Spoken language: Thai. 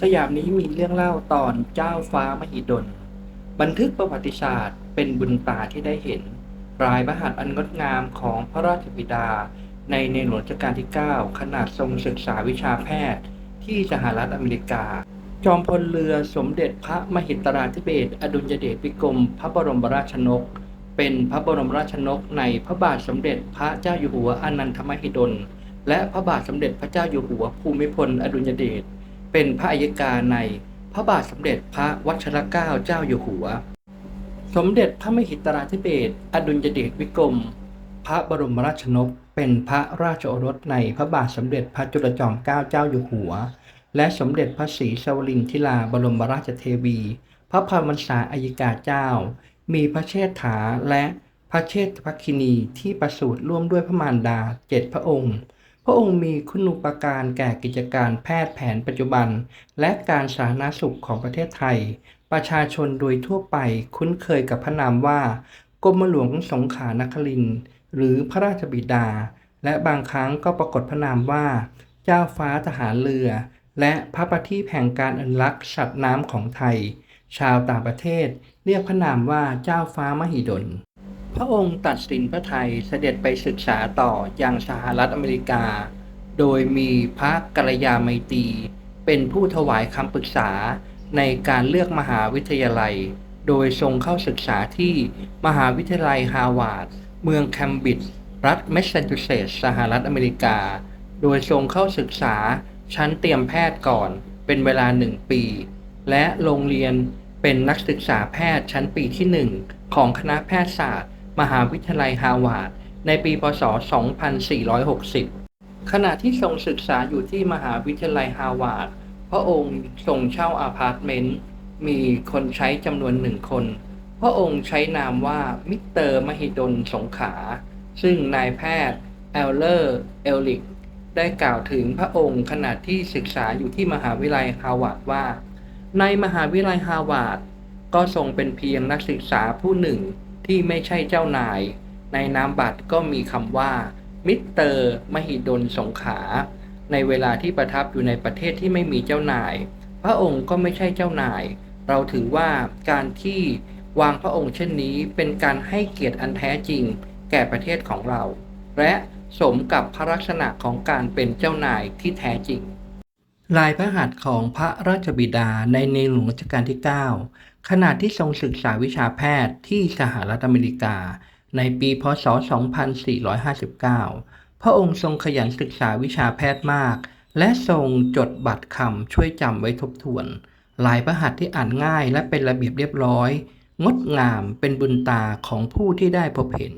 สยามนี้มีเรื่องเล่าตอนเจ้าฟ้ามหิดล บันทึกประวัติศาสตร์ เป็นบุญตาที่ได้เห็นรายพระหัตอันงดงามของพระราชบิดา ในในหลวงรัชกาลที่ 9 ขนาดทรงศึกษาวิชาแพทย์ ที่สหรัฐอเมริกา จอมพลเรือสมเด็จพระมหิตราธิเบศอดุลยเดชวิกรมพระบรมราชนก เป็นพระบรมราชนกในพระบาทสมเด็จพระเจ้าอยู่หัวอนันทมหิดล และพระบาทสมเด็จพระเจ้าอยู่หัวภูมิพลอดุลยเดช เป็นพระอัยการในพระบาทสมเด็จพระวชิรเกล้าเจ้าอยู่หัว สมเด็จพระมหิตราธิเบศอดุลยเดชวิกรม พระบรมราชนก เป็นพระราชโอรสในพระบาทสมเด็จพระจุลจอมเกล้าเจ้าอยู่หัว และสมเด็จพระศรีสวรินทิลาบรมราชเทวี พระพรมษาอัยกาเจ้า มีพระเชษฐาและพระเชษฐภคินีที่ประสูติร่วมด้วยพระมารดาเจ็ดพระองค์ ระองค์มีคุณูปการแก่กิจการแพทย์แผนปัจจุบัน และการสาธารณสุขของประเทศไทย ประชาชนโดยทั่วไปคุ้นเคยกับพระนามว่ากรมหลวงสงขลานครินหรือพระราชบิดา และบางครั้งก็ปรากฏพระนามว่า เจ้าฟ้าทหารเรือ และพระประทีปแห่งการอนุรักษ์สัตว์น้ำของไทย ชาวต่างประเทศเรียกพระนามว่าเจ้าฟ้ามหิดล พระองค์ตัดสินพระไทยเสด็จไปศึกษาต่อยังสหรัฐอเมริกา โดยมีพระกัลยาไมตรีเป็นผู้ถวายคำปรึกษาในการเลือกมหาวิทยาลัย โดยทรงเข้าศึกษาที่มหาวิทยาลัยฮาวาดเมืองแคมบริดจ์รัฐแมสซาชูเซตส์สหรัฐอเมริกา โดยทรงเข้าศึกษาชั้นเตรียมแพทย์ก่อนเป็นเวลาหนึ่งปี และโรงเรียนเป็นนักศึกษาแพทย์ชั้นปีที่หนึ่งของคณะแพทยศาสตร์ มหาวิทยาลัยฮาวาดในปีพศ 2460 ขณะที่ทรงศึกษาอยู่ที่มหาวิทยาลัยฮาวาดพระองค์ทรงเช่าอาพาร์ตเมนต์มีคนใช้จำนวนหนึ่งคน พระองค์ใช้นามว่ามิสเตอร์มหิดลสงขา ซึ่งนายแพทย์เอลเลอร์เอลลิกได้กล่าวถึงพระองค์ขณะที่ศึกษาอยู่ที่มหาวิทยาลัยฮาวาดว่า ในมหาวิทยาลัยฮาวาดก็ทรงเป็นเพียงนักศึกษาผู้หนึ่ง ที่ไม่ใช่เจ้านาย ในนามบัตรก็มีคำว่า มิสเตอร์มหิดลสงขา ในเวลาที่ประทับอยู่ในประเทศที่ไม่มีเจ้านาย พระองค์ก็ไม่ใช่เจ้านาย เราถือว่าการที่วางพระองค์เช่นนี้เป็นการให้เกียรติอันแท้จริง แก่ประเทศของเรา และสมกับพระลักษณะของการเป็นเจ้านายที่แท้จริง ลายพระหัตถ์ของพระราชบิดาในในหลวงรัชกาลที่ 9 ขณะที่ทรงศึกษาวิชาแพทย์ที่สหรัฐอเมริกา ในปีพศ 2459 พระองค์ทรงขยันศึกษาวิชาแพทย์มาก และทรงจดบัตรคำช่วยจำไว้ทบทวน ลายพระหัตถ์ที่อ่านง่ายและเป็นระเบียบเรียบร้อย งดงามเป็นบุญตาของผู้ที่ได้พบเห็น